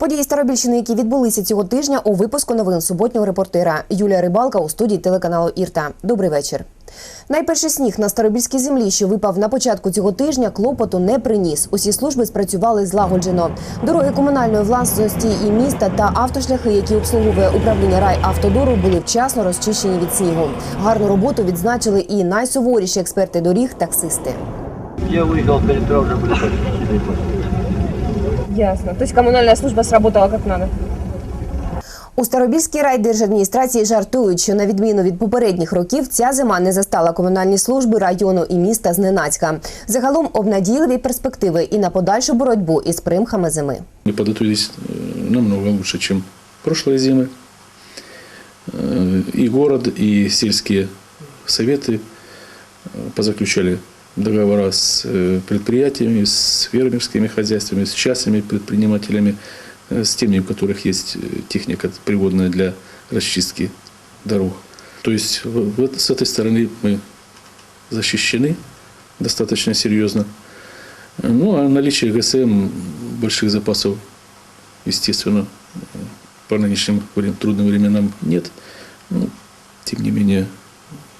Події Старобільщини, які відбулися цього тижня у випуску новин суботнього репортера Юлія Рибалка у студії телеканалу Ірта. Добрий вечір. Найперший сніг на старобільській землі, що випав на початку цього тижня, клопоту не приніс. Усі служби спрацювали злагоджено. Дороги комунальної власності і міста та автошляхи, які обслуговує управління райавтодору, були вчасно розчищені від снігу. Гарну роботу відзначили і найсуворіші експерти доріг таксисти. Я выехал, перед уже были почти Ясно. То есть коммунальная служба сработала как надо. У Старобільській райдержадміністрації жартують, що на відміну від попередніх років ця зима не застала комунальні служби району і міста зненацька. Загалом обнадійливі перспективи і на подальшу боротьбу із примхами зими. Мы подготовились э, намного лучше, чем прошлые зимы. Э, И город, и сельские советы э, позаключали договора с э, предприятиями, с фермерскими хозяйствами, с частными предпринимателями, э, с теми, у которых есть э, техника пригодная для расчистки дорог. То есть вот с этой стороны мы защищены достаточно серьезно. Ну, а наличие ГСМ больших запасов, естественно, по нынешним трудным временам нет. Ну, тем не менее,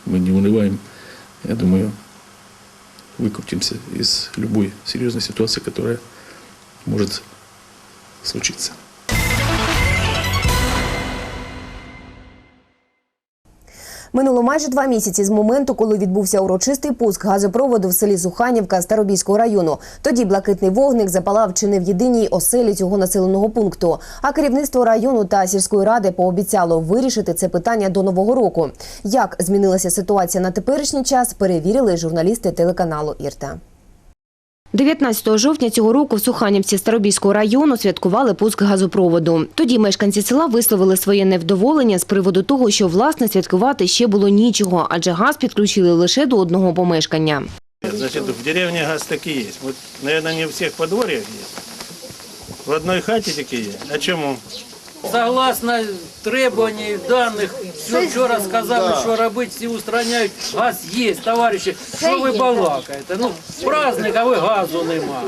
мы не унываем. Я думаю, выкрутимся из любой серьезной ситуации, которая может случиться. Минуло майже два місяці з моменту, коли відбувся урочистий пуск газопроводу в селі Суханівка Старобільського району. Тоді блакитний вогник запалав чи не в єдиній оселі цього населеного пункту. А керівництво району та сільської ради пообіцяло вирішити це питання до нового року. Як змінилася ситуація на теперішній час, перевірили журналісти телеканалу Ірта. 19 жовтня цього року в Суханівці Старобільського району святкували пуск газопроводу. Тоді мешканці села висловили своє невдоволення з приводу того, що власне святкувати ще було нічого, адже газ підключили лише до одного помешкання. Значит, в деревне газ таки есть. Вот, наверное, не у всех подворьях есть. В одной хате такие есть. А чому? Согласно требований даних, все вчора сказали, що робити, всі устраняють. Газ є, товариші. Що ви балакаєте? Ну, праздник, а ви газу нема.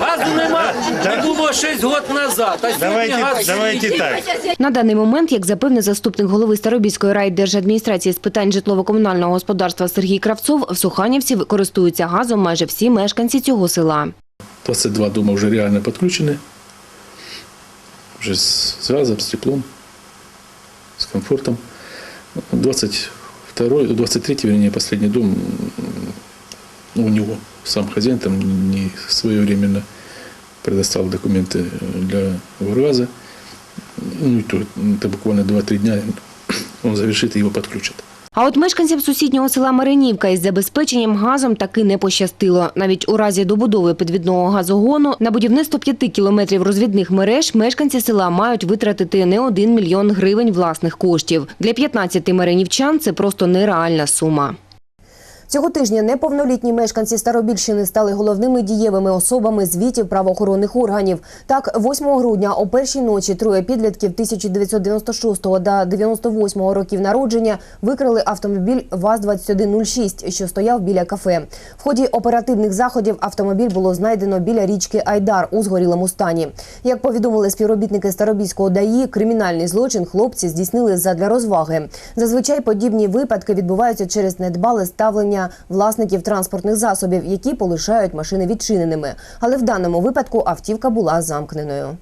Газу нема, не було 6 років назад, а сьогодні Давайте, газ давайте є. так. На даний момент, як запевнив заступник голови Старобільської райдержадміністрації з питань житлово-комунального господарства Сергій Кравцов, в Суханівці користуються газом майже всі мешканці цього села. 22 дома уже реально подключены. Уже с, с газом, с теплом, с комфортом. 22, 23, вернее, последний дом, ну, у него сам хозяин там не своевременно предоставил документы для газа. Ну, и то, это буквально 2-3 дня он завершит и его подключат. А от мешканцям сусіднього села Маринівка із забезпеченням газом таки не пощастило. Навіть у разі добудови підвідного газогону на будівництво 5 кілометрів розвідних мереж мешканці села мають витратити не один мільйон гривень власних коштів. Для 15 маринівчан це просто нереальна сума. Цього тижня неповнолітні мешканці Старобільщини стали головними дієвими особами звітів правоохоронних органів. Так, 8 грудня о першій ночі троє підлітків 1996 та 98 років народження викрали автомобіль ВАЗ-2106, що стояв біля кафе. В ході оперативних заходів автомобіль було знайдено біля річки Айдар у згорілому стані. Як повідомили співробітники Старобільського ДАІ, кримінальний злочин хлопці здійснили задля розваги. Зазвичай подібні випадки відбуваються через недбале ставлення власників транспортних засобів, які полишають машини відчиненими. Але в даному випадку автівка була замкненою.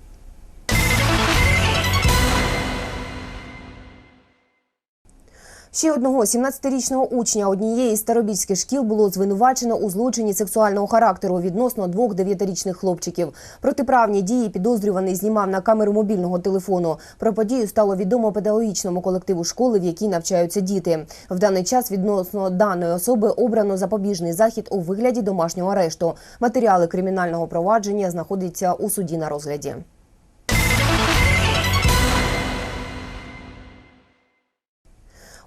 Ще одного 17-річного учня однієї з старобільських шкіл було звинувачено у злочині сексуального характеру відносно двох дев'ятирічних хлопчиків. Протиправні дії підозрюваний знімав на камеру мобільного телефону. Про подію стало відомо педагогічному колективу школи, в якій навчаються діти. В даний час відносно даної особи обрано запобіжний захід у вигляді домашнього арешту. Матеріали кримінального провадження знаходяться у суді на розгляді.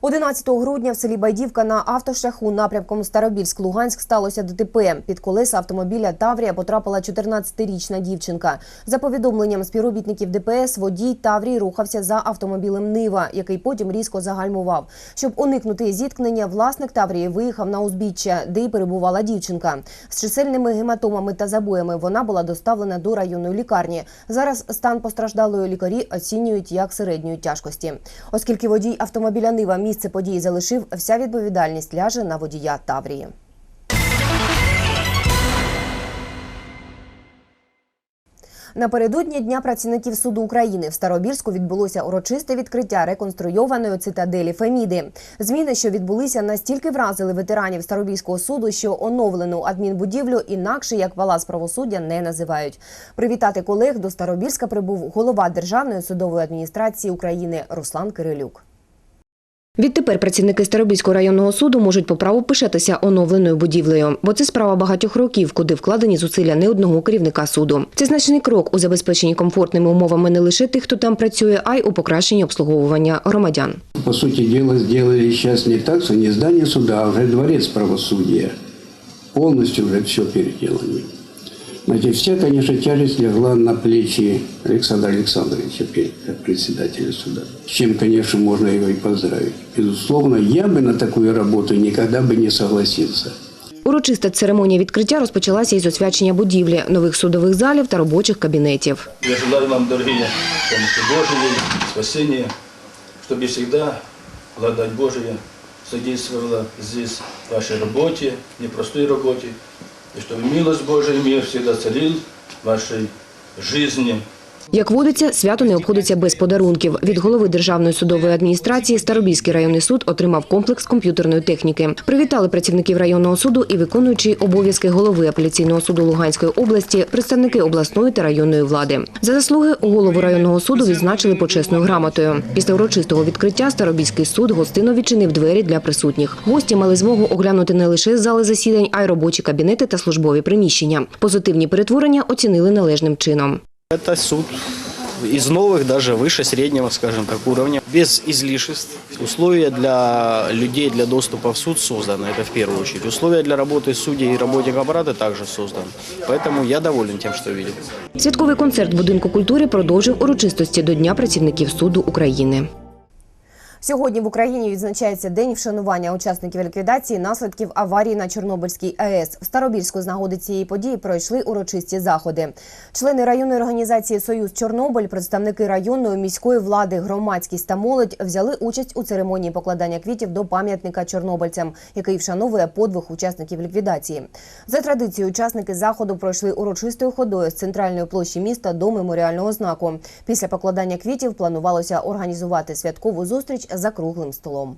11 грудня в селі Байдівка на автошляху напрямком Старобільськ-Луганськ сталося ДТП. Під колеса автомобіля Таврія потрапила 14-річна дівчинка. За повідомленням співробітників ДПС, водій Таврії рухався за автомобілем Нива, який потім різко загальмував. Щоб уникнути зіткнення, власник Таврії виїхав на узбіччя, де й перебувала дівчинка. З чисельними гематомами та забоями вона була доставлена до районної лікарні. Зараз стан постраждалої лікарі оцінюють як середньої тяжкості. Оскільки водій автомобіля Нива місце події залишив, вся відповідальність ляже на водія Таврії. Напередодні Дня працівників суду України в Старобірську відбулося урочисте відкриття реконструйованої цитаделі Феміди. Зміни, що відбулися, настільки вразили ветеранів Старобірського суду, що оновлену адмінбудівлю інакше як палац правосуддя не називають. Привітати колег до Старобірська прибув голова Державної судової адміністрації України Руслан Кирилюк. Відтепер працівники Старобільського районного суду можуть по праву пишатися оновленою будівлею, бо це справа багатьох років, куди вкладені зусилля не одного керівника суду. Це значний крок у забезпеченні комфортними умовами не лише тих, хто там працює, а й у покращенні обслуговування громадян. По сути дела, сделали сейчас не так, что не здание суда, а уже дворец правосудия. Полностью уже все переделано. Значит, вся, конечно, тяжесть легла на плечи Александра Александровича, как председателя суда. С чем, конечно, можно его и поздравить. Безусловно, я бы на такую работу никогда бы не согласился. Урочиста церемонія відкриття розпочалася із освячення будівлі, нових судових залів та робочих кабінетів. Я желаю вам, дорогие, помощи Божией, спасения, чтобы всегда благодать Божия содействовала здесь, в вашей работе, непростой работе, и чтобы милость Божия мир всегда царил в вашей жизни. Як водиться, свято не обходиться без подарунків. Від голови Державної судової адміністрації Старобільський районний суд отримав комплекс комп'ютерної техніки. Привітали працівників районного суду і виконуючий обов'язки голови апеляційного суду Луганської області, представники обласної та районної влади. За заслуги голову районного суду відзначили почесною грамотою. Після урочистого відкриття Старобільський суд гостинно відчинив двері для присутніх. Гості мали змогу оглянути не лише зали засідань, а й робочі кабінети та службові приміщення. Позитивні перетворення оцінили належним чином. Это суд из новых, даже выше среднего, скажем так, уровня, без излишеств. Условия для людей для доступа в суд созданы, это в первую очередь. Условия для работы судей и работников аппарата также созданы. Поэтому я доволен тем, что видел. Святковий концерт будинку культури продовжив урочистості до Дня працівників суду України. Сьогодні в Україні відзначається день вшанування учасників ліквідації наслідків аварії на Чорнобильській АЕС. В Старобільську з нагоди цієї події пройшли урочисті заходи. Члени районної організації Союз Чорнобиль, представники районної міської влади, громадськість та молодь взяли участь у церемонії покладання квітів до пам'ятника чорнобильцям, який вшановує подвиг учасників ліквідації. За традицією, учасники заходу пройшли урочистою ходою з центральної площі міста до меморіального знаку. Після покладання квітів планувалося організувати святкову зустріч за круглим столом.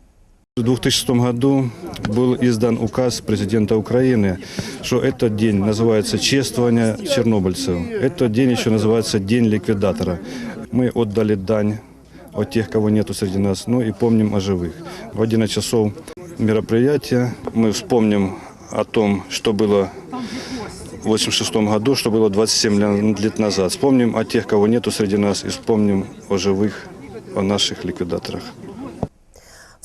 В 2006 году был издан указ президента Украины, что этот день называется «Чествование чернобыльцев». Этот день еще называется «День ликвидатора». Мы отдали дань о тех, кого нету среди нас, ну и помним о живых. В 11 часов мероприятия мы вспомним о том, что было в 86 году, что было 27 лет назад. Вспомним о тех, кого нету среди нас, и вспомним о живых, о наших ликвидаторах.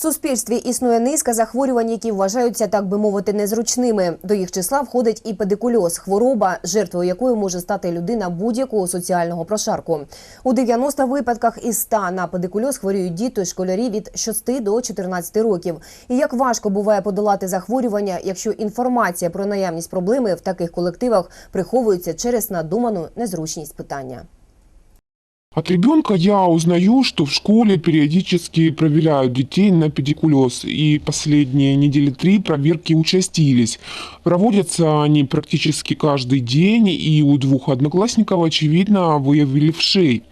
В суспільстві існує низка захворювань, які вважаються, так би мовити, незручними. До їх числа входить і педикульоз – хвороба, жертвою якої може стати людина будь-якого соціального прошарку. У 90 випадках із 100 на педикульоз хворіють діти, школярі від 6 до 14 років. І як важко буває подолати захворювання, якщо інформація про наявність проблеми в таких колективах приховується через надуману незручність питання. От ребенка я узнаю, что в школе периодически проверяют детей на педикулез, и последние недели три проверки участились. Проводятся они практически каждый день, и у двух одноклассников, очевидно, выявили вшей.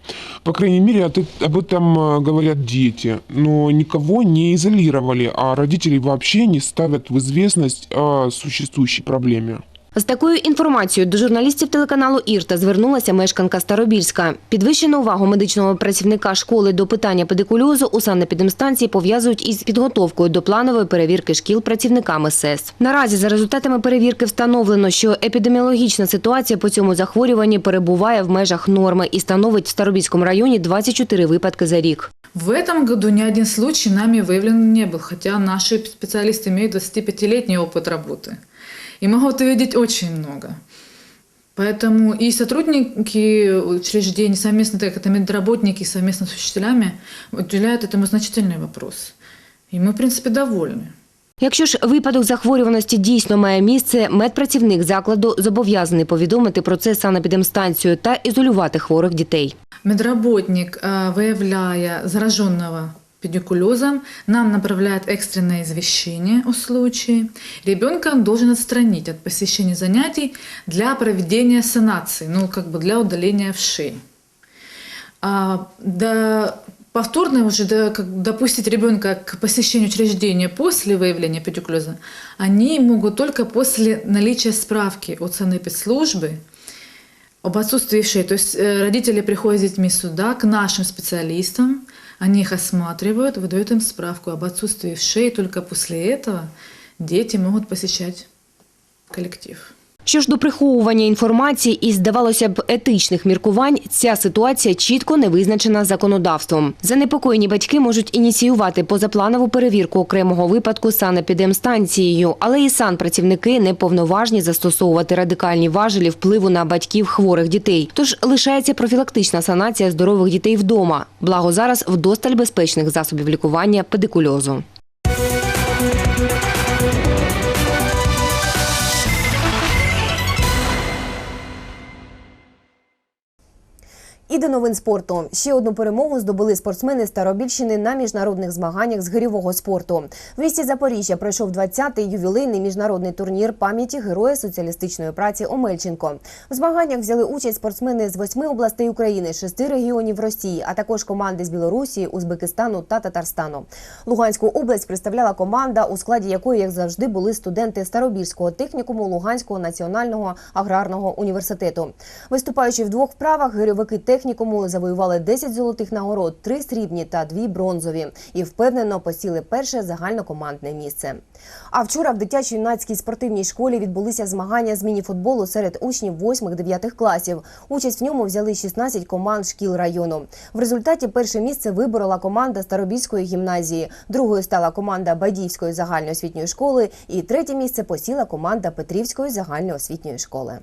По крайней мере, об этом э, говорят дети, но никого не изолировали, а родители вообще не ставят в известность о существующей проблеме. З такою інформацією до журналістів телеканалу Ірта звернулася мешканка Старобільська. Підвищену увагу медичного працівника школи до питання педикульозу у санепідемстанції пов'язують із підготовкою до планової перевірки шкіл працівниками СЕС. Наразі за результатами перевірки встановлено, що епідеміологічна ситуація по цьому захворюванні перебуває в межах норми і становить в Старобільському районі 24 випадки за рік. В этом году ни один случай нами выявлен не был, хотя наши специалисты имеют 25-летний опыт работы и могут увидеть очень много. Поэтому и сотрудники учреждений совместно, так это медработники совместно с учителями уделяют этому значительный вопрос. И мы, в принципе, довольны. Якщо ж випадок захворюваності дійсно має місце, медпрацівник закладу зобов'язаний повідомити про це санепідемстанцію та ізолювати хворих дітей. Медработник, э, выявляя зараженного педикулезом, нам направляет экстренное извещение о случае. Ребенка должен отстранить от посещения занятий для проведения санации, ну, как бы для удаления вшей. А, до повторно уже до, как, допустить ребенка к посещению учреждения после выявления педикулеза, они могут только после наличия справки от санэпидслужбы об отсутствии вшей. То есть э, родители приходят с детьми сюда, к нашим специалистам, они их осматривают, выдают им справку об отсутствии вшей, только после этого дети могут посещать коллектив. Що ж до приховування інформації і, здавалося б, етичних міркувань, ця ситуація чітко не визначена законодавством. Занепокоєні батьки можуть ініціювати позапланову перевірку окремого випадку санепідемстанцією, але і санпрацівники не повноважні застосовувати радикальні важелі впливу на батьків хворих дітей. Тож лишається профілактична санація здорових дітей вдома. Благо зараз вдосталь безпечних засобів лікування педикульозу. І до новин спорту. Ще одну перемогу здобули спортсмени Старобільщини на міжнародних змаганнях з гирьового спорту. В місті Запоріжжя пройшов 20-й ювілейний міжнародний турнір пам'яті героя соціалістичної праці Омельченко. В змаганнях взяли участь спортсмени з восьми областей України, шести регіонів Росії, а також команди з Білорусі, Узбекистану та Татарстану. Луганську область представляла команда, у складі якої, як завжди, були студенти Старобільського технікуму Луганського національного аграрного університету. Виступаючи в двох вправах, гирьовики технікуму завоювали 10 золотих нагород, 3 срібні та 2 бронзові і впевнено посіли перше загальнокомандне місце. А вчора в дитячо-юнацькій спортивній школі відбулися змагання з мініфутболу серед учнів 8-9 класів. Участь в ньому взяли 16 команд шкіл району. В результаті перше місце виборола команда Старобільської гімназії, другою стала команда Байдівської загальноосвітньої школи і третє місце посіла команда Петрівської загальноосвітньої школи.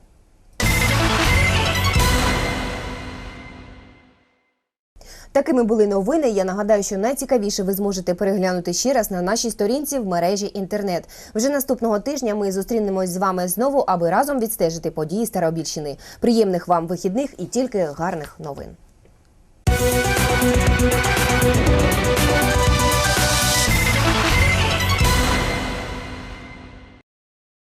Такими були новини. Я нагадаю, що найцікавіше ви зможете переглянути ще раз на нашій сторінці в мережі інтернет. Вже наступного тижня ми зустрінемось з вами знову, аби разом відстежити події Старобільщини. Приємних вам вихідних і тільки гарних новин.